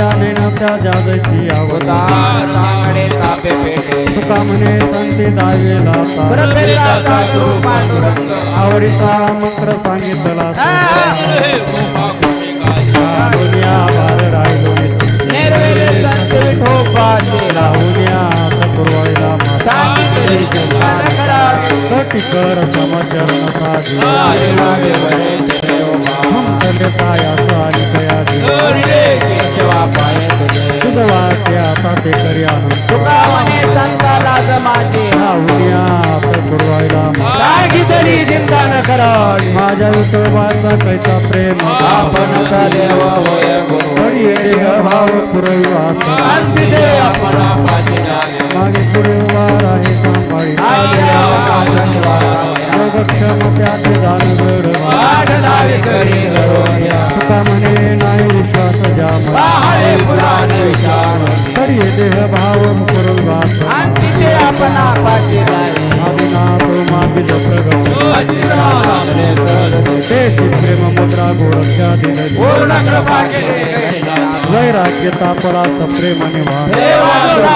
त्या नेणत्या जाजशी होता आवडता सांगडे तापे पेटे तुका म्हणे संती दावेला आवडीचा मंत्र सांगितला दुनिया बार राहिलो माता चिंतन करा टिकर साधी देवावे वरे देवमा. हम तले केशवा पाय तुझे आता ते करी संताला जमाचे चिंता न करा माझ्या विठोबाचा कैसा प्रेम आपण देव होय भाव पुरविवास अंतिदे मागे आहे सांभाळी योगक्षम त्यात वाढ लावी करी हरी देह भाव पुरविवास अंतिदे आपणा पाशी जाणे आदिनाथ मागिल प्रगत तेची प्रेम मुद्रा गोरक्षा दिल पूर्ण कृपा केले वैराग्यता परास प्रेम निवास। देवाला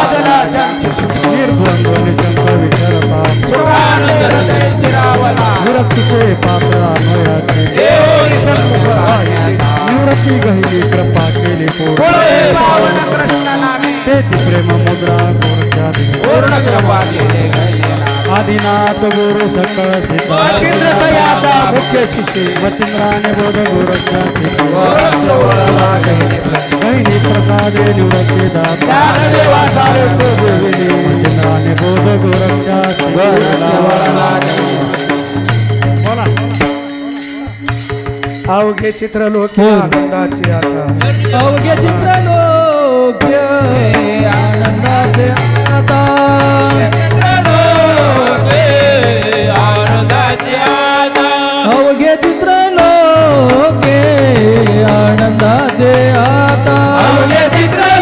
शांती निर्द्वंद्व निशंक विचारता। सुखाने हृदय स्थिरावला विरक्तीचे पात्र अन्वयाचे देवोरी सन्मुख राहण्याचा. निवृत्ती गहिली कृपा केली पूर्ण पुढे पावन कृष्ण नामे। तेची प्रेम मुद्रा गहिलेला. आदिनाथ गुरु सकळ तयाचा मुख्य शिष्य वचिंद्राने बोध गोरक्षा. गहिली प्रसादे निवृत्ती. वचिंद्राने बोध गोरक्षा. बोला अवघे चित्र लोक आनंदाची आता अवघे चित्र आनंदाचे आता अवघे चित्र लोके आनंदाचे आता चरणी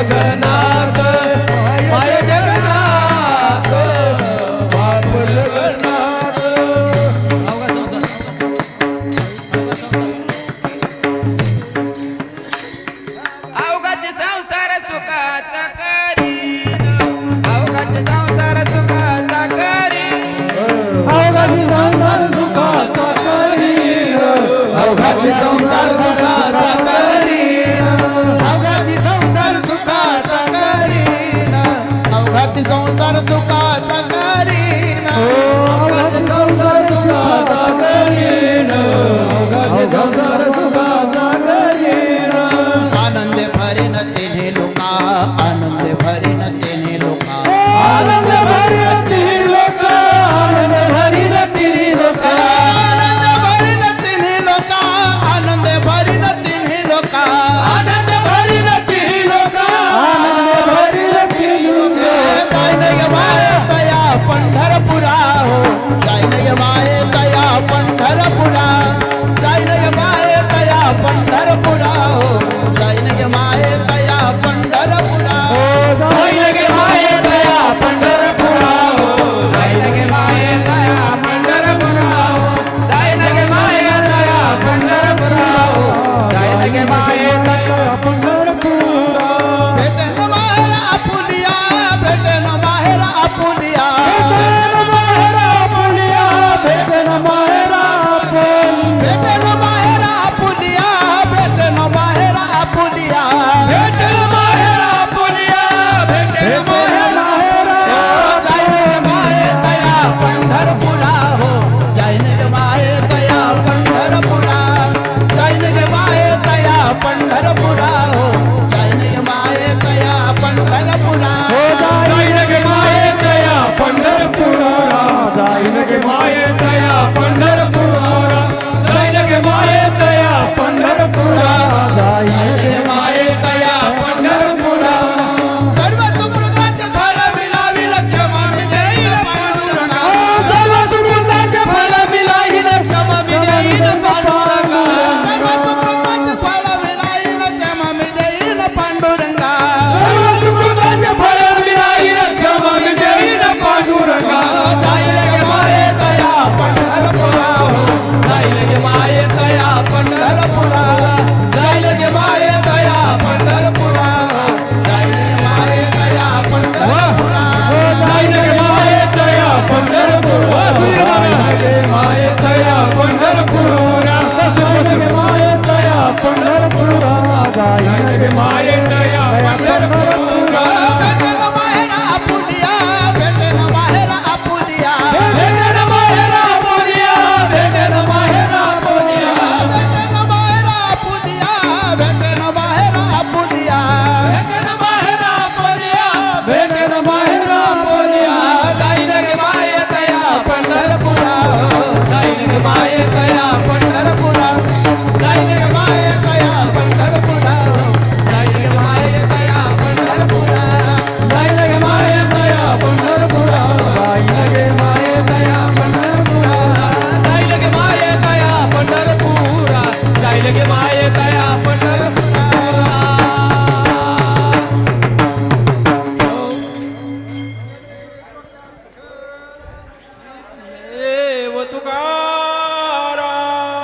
ಜಗನ 来这边妈耶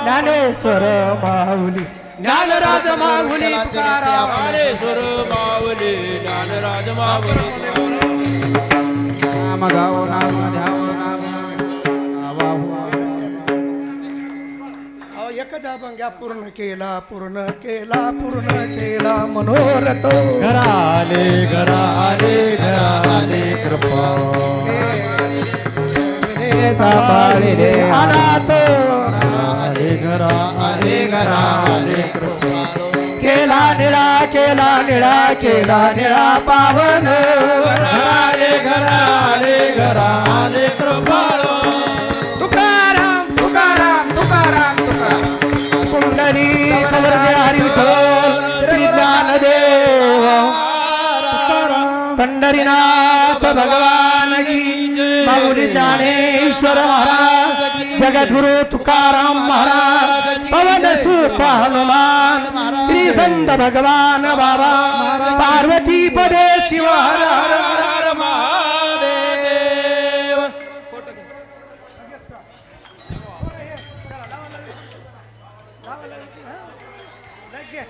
ज्ञानेश्वर माऊली. ज्ञानराज माऊली ज्ञानेश्वर माऊली. ज्ञानराज माऊली. नाम गाव नाम ध्याव नाम एकच आपण घ्या पूर्ण केला पूर्ण केला पूर्ण केला मनोरथ. घराले घराले घराले कृपा. रे अनाथ. घरा हरे घरा हरे केला निळा केला निळा केला निळा पावन. हरे घरा हरे घरा हरे कृपा. जगत गुरु तुकार महाराज, पवन सुत हनुमान श्री संत भगवान बाबा, पार्वती पदे शिव Yeah.